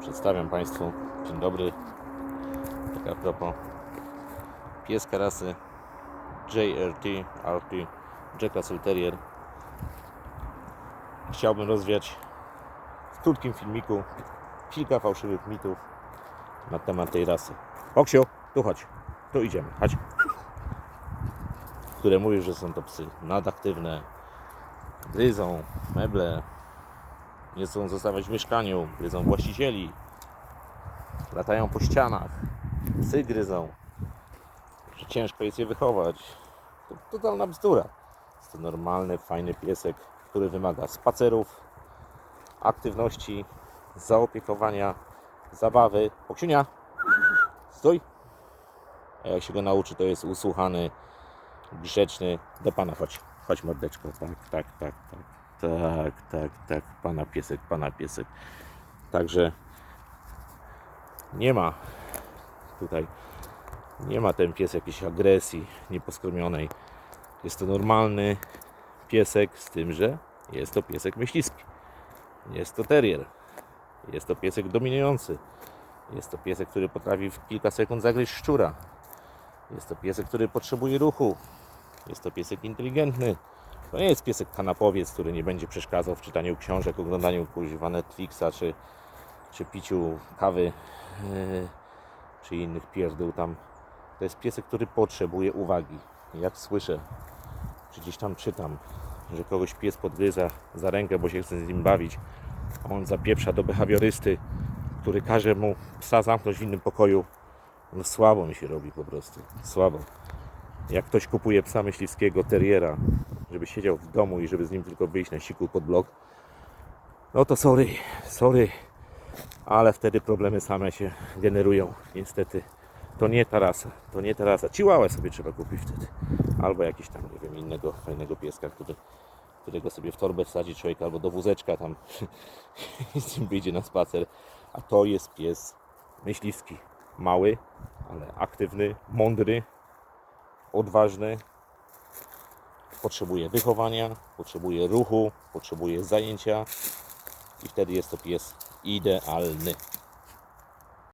Przedstawiam Państwu. Dzień dobry. Tak a propos pieska rasy JRT RT Jack Russell Terrier. Chciałbym rozwiać w krótkim filmiku kilka fałszywych mitów na temat tej rasy. Oksiu, tu chodź. Tu idziemy. Chodź. Które mówią, że są to psy nadaktywne, gryzą meble, nie chcą zostawać w mieszkaniu, gryzą właścicieli, latają po ścianach, psy gryzą, że ciężko jest je wychować. To totalna bzdura. Jest to normalny, fajny piesek, który wymaga spacerów, aktywności, zaopiekowania, zabawy. Poksiunia, stój! A jak się go nauczy, to jest usłuchany, grzeczny. Do pana chodź. Chodź mordeczko. Tak, tak, tak, tak. Tak, tak, tak. Pana piesek, pana piesek. Także nie ma tutaj, nie ma ten pies jakiejś agresji nieposkromionej. Jest to normalny piesek, z tym, że jest to piesek myśliwski. Jest to terrier. Jest to piesek dominujący. Jest to piesek, który potrafi w kilka sekund zagryźć szczura. Jest to piesek, który potrzebuje ruchu. Jest to piesek inteligentny. To nie jest piesek kanapowiec, który nie będzie przeszkadzał w czytaniu książek, oglądaniu kuźwa Netflixa, czy, czy piciu kawy, yy, czy innych pierdół tam. To jest piesek, który potrzebuje uwagi. Jak słyszę, czy gdzieś tam czytam, że kogoś pies podgryza za rękę, bo się chce z nim bawić, a on zapieprza do behawiorysty, który każe mu psa zamknąć w innym pokoju, no słabo mi się robi po prostu. Słabo. Jak ktoś kupuje psa myśliwskiego, terriera, żeby siedział w domu i żeby z nim tylko wyjść na siku pod blok, no to sorry, sorry, ale wtedy problemy same się generują. Niestety to nie ta rasa, to nie ta rasa. Sobie trzeba kupić wtedy. Albo jakiś tam, nie wiem, innego fajnego pieska, który, którego sobie w torbę wsadzi człowiek, albo do wózeczka tam z nim wyjdzie na spacer. A to jest pies myśliwski. Mały, ale aktywny, mądry, odważny. Potrzebuje wychowania, potrzebuje ruchu, potrzebuje zajęcia i wtedy jest to pies idealny.